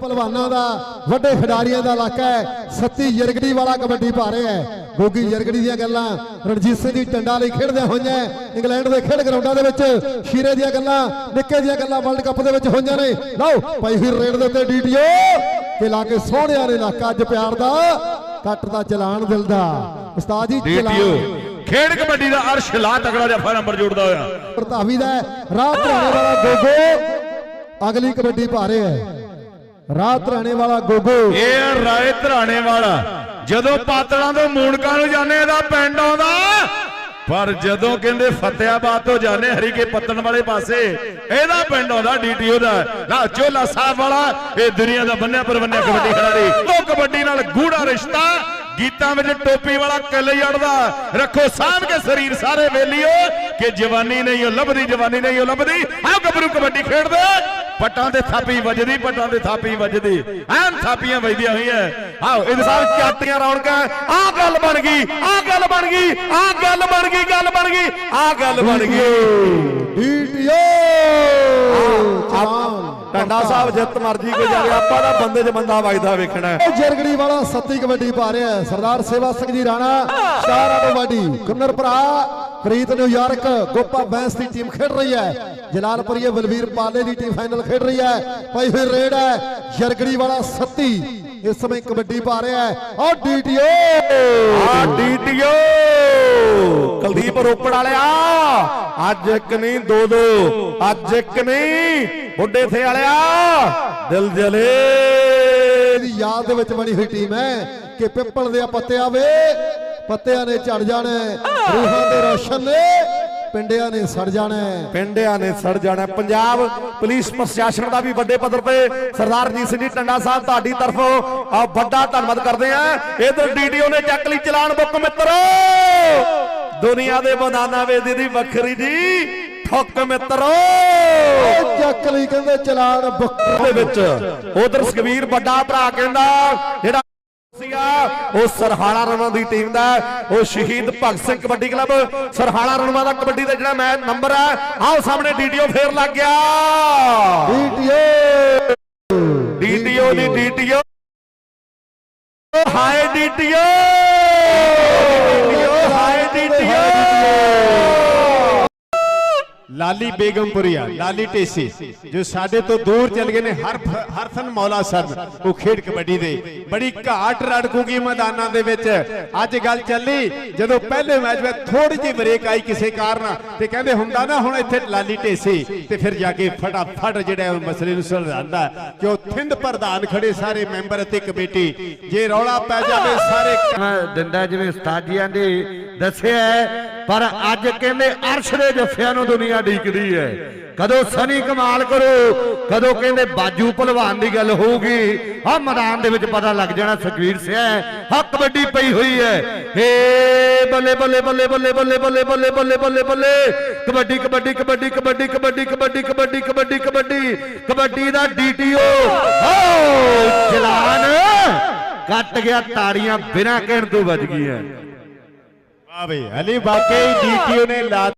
ਪਹਿਲਵਾਨਾਂ ਦਾ, ਵੱਡੇ ਖਿਡਾਰੀਆਂ ਦਾ ਇਲਾਕਾ ਹੈ। ਸੱਤੀ ਯਰਗੜੀ ਵਾਲਾ ਕਬੱਡੀ ਪਾ ਰਿਹਾ ਹੈ। ਗੋਗੀ ਯਰਗੜੀ ਦੀਆਂ ਗੱਲਾਂ ਰਣਜੀਤ ਸਿੰਘ ਦੀ ਟੰਡਾ ਲਈ ਖੇਡਦੇ ਹੋਈਆਂ ਇੰਗਲੈਂਡ ਦੇ ਖੇਡ ਗਰਾਊਂਡਾਂ ਦੇ ਵਿੱਚ ਸ਼ੀਰੇ ਦੀਆਂ ਗੱਲਾਂ, ਨਿੱਕੇ ਦੀਆਂ ਗੱਲਾਂ ਵਰਲਡ ਕੱਪ ਦੇ ਵਿੱਚ ਹੋਈਆਂ ਨੇ। ਲਓ ਭਾਈ ਫਿਰ ਰੇਡ ਦੇ ਉੱਤੇ ਡੀਟੀਓ ਕਿ ਲਾ ਕੇ ਸੋਹਣਿਆਂ ਨੇ ਇਲਾਕਾ ਅੱਜ ਪਿਆਰ ਦਾ ਕੱਟ ਦਾ ਚਲਾਨ ਦਿਲ ਦਾ ਉਸਤਾਦ ਜੀ ਚਲਾਨ ਖੇਡ ਕਬੱਡੀ ਦਾ ਅਰਸ਼ ਲਾ ਤਕੜਾ ਜਫਾ ਨੰਬਰ ਜੋੜਦਾ ਹੋਇਆ। ਪ੍ਰਤਾਵੀ ਦਾ ਰਾਹ ਧਰਾਣੇ ਵਾਲਾ ਗੋਗੋ। ਅਗਲੀ ਕਬੱਡੀ ਪਾ ਰਿਹਾ ਹੈ। ਰਾਹ ਧਰਾਣੇ ਵਾਲਾ ਗੋਗੋ। ਇਹ ਰਾਏ ਧਰਾਣੇ ਵਾਲਾ। ਜਦੋਂ ਪਾਤੜਾਂ ਤੋਂ ਮੂਣਕਾਂ ਨੂੰ ਜਾਂਦੇ ਇਹਦਾ ਪਿੰਡ ਆਉਂਦਾ। ਪਰ ਜਦੋਂ ਕਹਿੰਦੇ ਫਤਿਆਬਾਦ ਤੋਂ ਜਾਂਦੇ ਹਰੀਕੇ ਪੱਤਣ ਵਾਲੇ ਪਾਸੇ, ਇਹਦਾ ਪਿੰਡ ਆਉਂਦਾ ਡੀਟੀਓ ਦਾ। ਨਾ ਚੋਲਾ ਸਾਹਿਬ ਵਾਲਾ, ਇਹ ਦੁਨੀਆ ਦਾ ਬੰਨਿਆ ਪਰਵੰਨਿਆ ਕਬੱਡੀ ਖਿਡਾਰੀ। ਉਹ ਕਬੱਡੀ ਨਾਲ ਗੂੜਾ ਰਿਸ਼ਤਾ, ਗੀਤਾਂ ਵਿੱਚ ਟੋਪੀ ਵਾਲਾ ਕਿੱਲ ਅੜਦਾ ਰੱਖੋ ਸਾਂਭ ਕੇ ਸਰੀਰ ਸਾਰੇ ਵੇਲੀਓ, ਕਿ ਜਵਾਨੀ ਨਹੀਂ, ਉਹ ਲੱਭਦੀ, ਜਵਾਨੀ ਨਹੀਂ, ਉਹ ਲੱਭਦੀ। ਆਹ ਗੱਭਰੂ ਕਬੱਡੀ ਖੇਡਦੇ। ਪੱਟਾਂ ਤੇ ਥਾਪੀ ਵੱਜਦੀ ਪੱਟਾਂ ਤੇ ਥਾਪੀ ਵੱਜਦੀ। ਐਨ ਥਾਪੀਆਂ ਵੱਜਦੀਆਂ ਹੋਈਆਂ। ਆਓ ਇਹਦੇ ਸਾਹਿਬ ਚਾਟੀਆਂ ਰੌਣਕਾਂ। ਆਹ ਗੱਲ ਬਣ ਗਈ ਆਹ ਗੱਲ ਬਣ ਗਈ ਆਹ ਗੱਲ ਬਣ ਗਈ ਗੱਲ ਬਣ ਗਈ ਆਹ ਗੱਲ ਬਣ ਗਈ। ਡੀਟੀਓ। ਟੰਡਾ ਸਾਹਿਬ ਜਿੱਤ ਮਰਜ਼ੀ ਕੋ ਜਾਵੇ ਆਪਾਂ ਦਾ ਬੰਦੇ 'ਚ ਬੰਦਾ ਵਜਦਾ ਵੇਖਣਾ। ਹੈ। ਜਰਗੜੀ ਵਾਲਾ ਸੱਤੀ ਕਬੱਡੀ ਪਾ ਰਿਹਾ ਸਰਦਾਰ ਸੇਵਾ ਸਿੰਘ ਜੀ ਰਾਣਾ ਸਟਾਰ ਆਟੋਵਾਡੀ ਕੁੰਨਰ ਭਰਾ ਪ੍ਰੀਤ ਨਿਊਯਾਰਕ ਗੋਪਾ ਬੈਂਸ ਦੀ ਟੀਮ ਖੇਡ ਰਹੀ ਹੈ। ਜਲਾਲਪੁਰੀਏ ਬਲਵੀਰ ਪਾਲੇ ਦੀ ਟੀਮ ਫਾਈਨਲ ਖੇਡ ਰਹੀ ਹੈ। ਭਾਈ ਹੋਈ ਰੇਡ ਹੈ ਜਰਗੜੀ ਵਾਲਾ ਸੱਤੀ। ਇਸ ਸਮੇਂ ਕਬੱਡੀ ਪਾ ਰਿਹਾ ਹੈ। ਔਰ ਡੀਟੀਓ ਆ ਡੀਟੀਓ ਕੁਲਦੀਪ ਰੋਪੜ ਵਾਲਿਆ ਅੱਜ ਇੱਕ ਨਹੀਂ ਦੋ ਦੋ। ਅੱਜ ਇੱਕ ਨਹੀਂ ਬੁੱਢੇ ਥੇ ਵਾਲਿਆ ਦਿਲ ਜਲੇ। ਦੀ ਯਾਦ ਦੇ ਵਿੱਚ ਬਣੀ ਹੋਈ ਟੀਮ ਹੈ ਕਿ ਪਿੱਪਲ ਦੇ ਪੱਤਿਆਂ ਵੇ ਪੱਤਿਆਂ ਨੇ ਝੜ ਜਾਣਾ ਰੂਹਾਂ ਦੇ ਰੋਸ਼ਨ ਨੇ ਪਿੰਡਿਆਂ ਨੇ ਸੜ ਜਾਣਾ। ਪਿੰਡਿਆਂ ਨੇ ਸੜ ਜਾਣਾ। ਪੰਜਾਬ ਪੁਲਿਸ ਪ੍ਰਸ਼ਾਸਨ ਦਾ ਵੀ ਵੱਡੇ ਪੱਧਰ ਤੇ ਸਰਦਾਰ ਰਣਜੀਤ ਸਿੰਘ ਜੀ ਟੰਡਾ ਸਾਹਿਬ ਤੁਹਾਡੀ ਤਰਫੋਂ ਆ ਵੱਡਾ ਧੰਨਵਾਦ ਕਰਦੇ ਆ ਇਧਰ ਡੀਡੀਓ ਨੇ ਚੱਕ ਲਈ ਚਲਾਨ ਬੁੱਕ ਮਿੱਤਰੋ ਦੁਨੀਆ ਦੇ ਬਦਾਨਾ ਵੇਦੀ ਦੀ ਵੱਖਰੀ ਜੀ ਠੁੱਕ ਮਿੱਤਰੋ ਚੱਕ ਲਈ ਕਹਿੰਦੇ ਚਲਾਨ ਬੁੱਕ ਦੇ ਵਿੱਚ ਉਧਰ ਸੁਖਵੀਰ ਵੱਡਾ ਭਰਾ ਕਹਿੰਦਾ ਜਿਹੜਾ ਸੀਗਾ ਉਹ ਸਰਹਾਲਾ ਰਣਵਾ ਦੀ ਟੀਮ ਦਾ। ਉਹ ਸ਼ਹੀਦ ਭਗਤ ਸਿੰਘ ਕਬੱਡੀ ਕਲੱਬ। ਸਰਹਾਲਾ ਰਣਵਾ ਦਾ ਕਬੱਡੀ ਦਾ ਜਿਹੜਾ ਮੈਚ ਨੰਬਰ ਹੈ ਆਓ ਸਾਹਮਣੇ ਡੀਟੀਓ ਫੇਰ ਲੱਗ ਗਿਆ। ਡੀਟੀਓ ਡੀਟੀਓ ਦੀ ਡੀਟੀਓ ਹਾਏ ਡੀਟੀਓ ਲਾਲੀ ਬੇਗਮਪੁਰੀਆ ਲਾਲੀ ਟੇਸੀ, ਜੋ ਸਾਡੇ ਤੋਂ ਦੂਰ ਚਲ ਗਏ ਨੇ ਹਰ ਹਰਫਨ ਮੌਲਾ ਸਰ, ਉਹ ਖੇਡ ਕਬੱਡੀ ਦੇ। ਬੜੀ ਘਾਟ ਰੜਕੂਗੀ ਮੈਦਾਨਾਂ ਦੇ ਵਿੱਚ। ਅੱਜ ਗੱਲ ਚੱਲੀ, ਜਦੋਂ ਪਹਿਲੇ ਮੈਚ ਵਿੱਚ ਥੋੜੀ ਜਿਹੀ ਬ੍ਰੇਕ ਆਈ ਕਿਸੇ ਕਾਰਨ, ਤੇ ਕਹਿੰਦੇ ਹੁੰਦਾ ਨਾ, ਹੁਣ ਇੱਥੇ ਲਾਲੀ ਟੇਸੀ, ਤੇ ਫਿਰ ਜਾ ਕੇ ਫਟਾਫਟ ਜਿਹੜਾ ਮਸਲੇ ਨੂੰ ਸੁਲਝਾਉਂਦਾ ਕਿ ਉਹ ਥਿੰਦ ਪ੍ਰਧਾਨ ਖੜੇ ਸਾਰੇ ਮੈਂਬਰ ਅਤੇ ਕਮੇਟੀ, ਜੇ ਰੌਲਾ ਪੈ ਜਾਵੇ, ਸਾਰੇ ਦਿੰਦਾ ਜਿਵੇਂ ਉਸਤਾਦੀਆਂ ਦੇ ਦੱਸਿਆ ਪਰ ਅੱਜ ਕਹਿੰਦੇ ਅਰਸ਼ ਦੇ ਜੱਫਿਆਂ ਨੂੰ ਦੁਨੀਆ ਢੀਕਦੀ ਹੈ। ਕਦੋਂ ਸਨੀ ਕਮਾਲ ਕਰੋ, ਕਦੋਂ ਕਹਿੰਦੇ ਬਾਜੂ ਭਲਵਾਨ ਦੀ ਗੱਲ ਹੋਊਗੀ। ਆ ਮੈਦਾਨ ਦੇ ਵਿੱਚ ਪਤਾ ਲੱਗ ਜਾਣਾ ਸੁਖਵੀਰ ਸਿਆ ਹਾ ਕਬੱਡੀ ਪਈ ਹੋਈ ਹੈ। ਹੇ ਬੱਲੇ ਬੱਲੇ ਬੱਲੇ ਬੱਲੇ ਬੱਲੇ ਬੱਲੇ ਬੱਲੇ ਬੱਲੇ ਬੱਲੇ ਬੱਲੇ। ਕਬੱਡੀ ਕਬੱਡੀ ਕਬੱਡੀ ਕਬੱਡੀ ਕਬੱਡੀ ਕਬੱਡੀ ਕਬੱਡੀ ਕਬੱਡੀ ਕਬੱਡੀ। ਕਬੱਡੀ ਦਾ ਡੀਟੀਓ ਹੋ ਚਲਾਨ ਕੱਟ ਗਿਆ ਤਾੜੀਆਂ ਬਿਨਾਂ ਕਹਿਣ ਤੋਂ ਵੱਜ ਗਈਆਂ। આવે અલી બાકી ડીટીયુ ને લાત